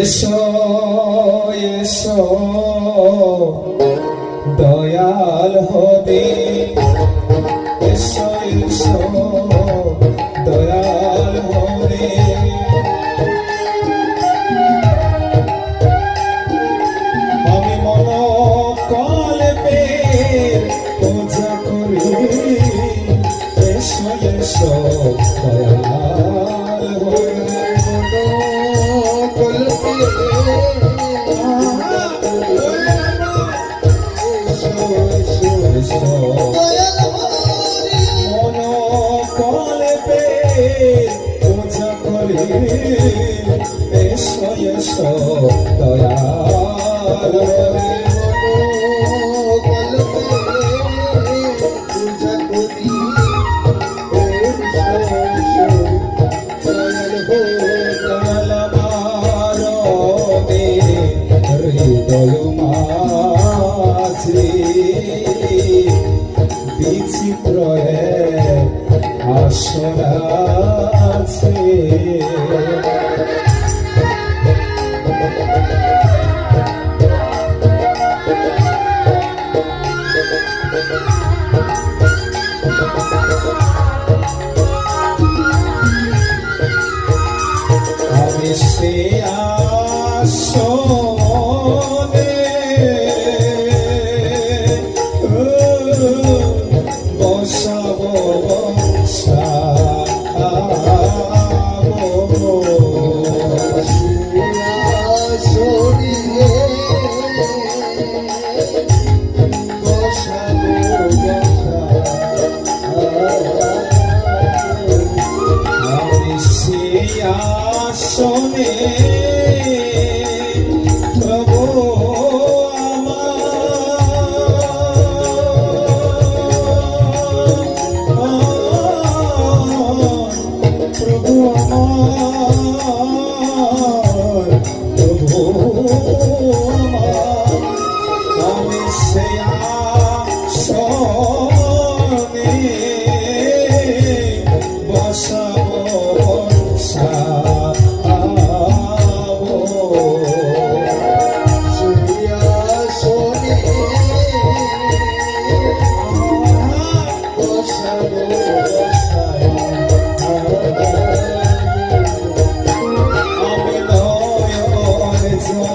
cabeça আশরা আছে। আমি সে আ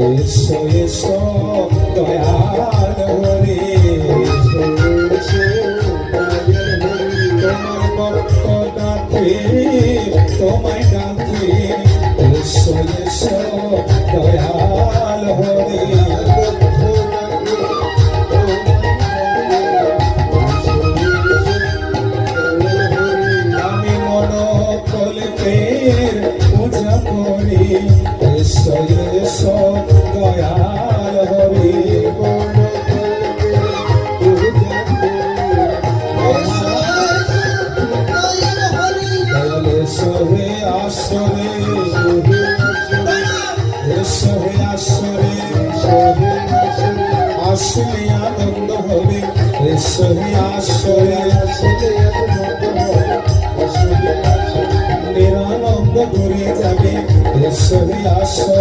এসো এসো দয়াল হরি তোমার ভক্ত ডাকি তোমায় ডাকি এসো এসো দয়াল যাবে রসুল আসো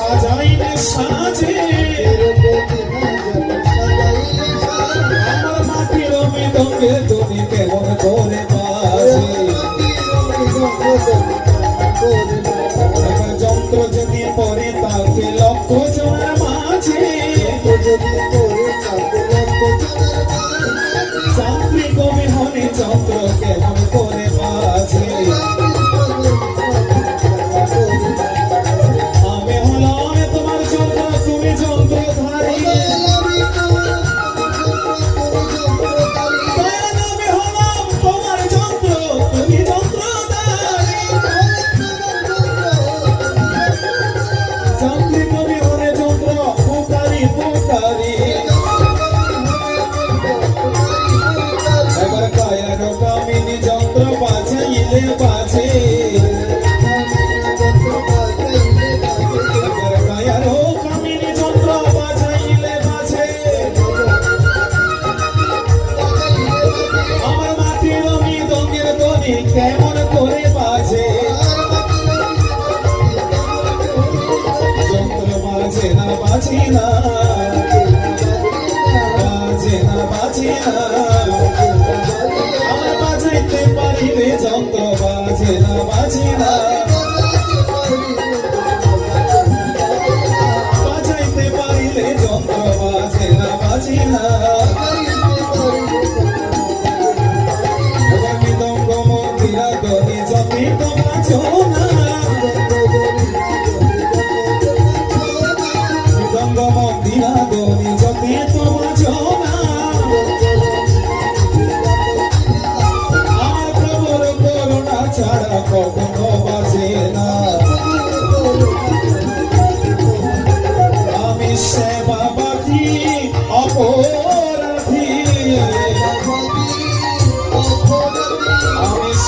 সাজাই সাজে।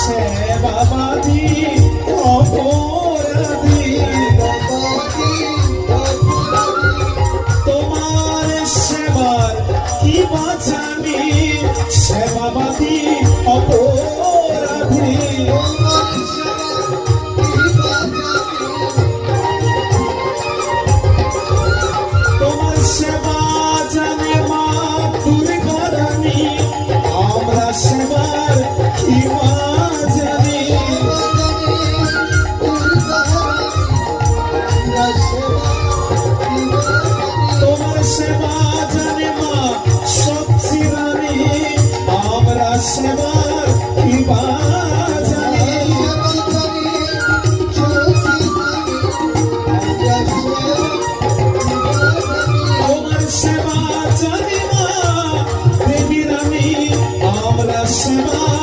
છે બાબાજી. সেবা জানে মা সব শিবানী আমরা সেবা কিবা সেবা জানি মা দেবী রানী আমরা সেবা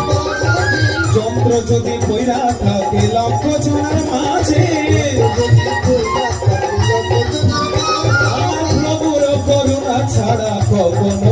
যদি কইরা থাকে লক্ষ জনার মাঝে। আমার প্রভুর করুণা ছাড়া কখনো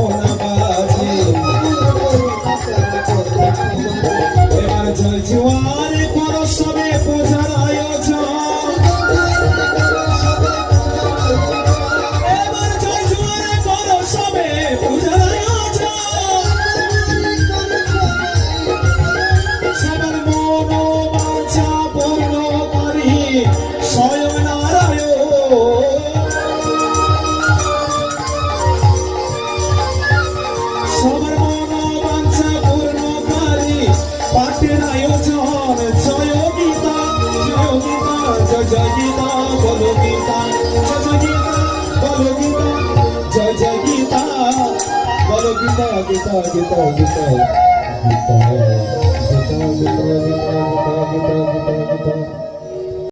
আজকের আয়োজন জয় গীতা জয় গীতা জয় জয় গীতা বল গীতা জয় জয় গীতা বল গীতা জয় জয় গীতা বল গীতা গীতা গীতা গীতা গীতা গীতা গীতা গীতা গীতা গীতা গীতা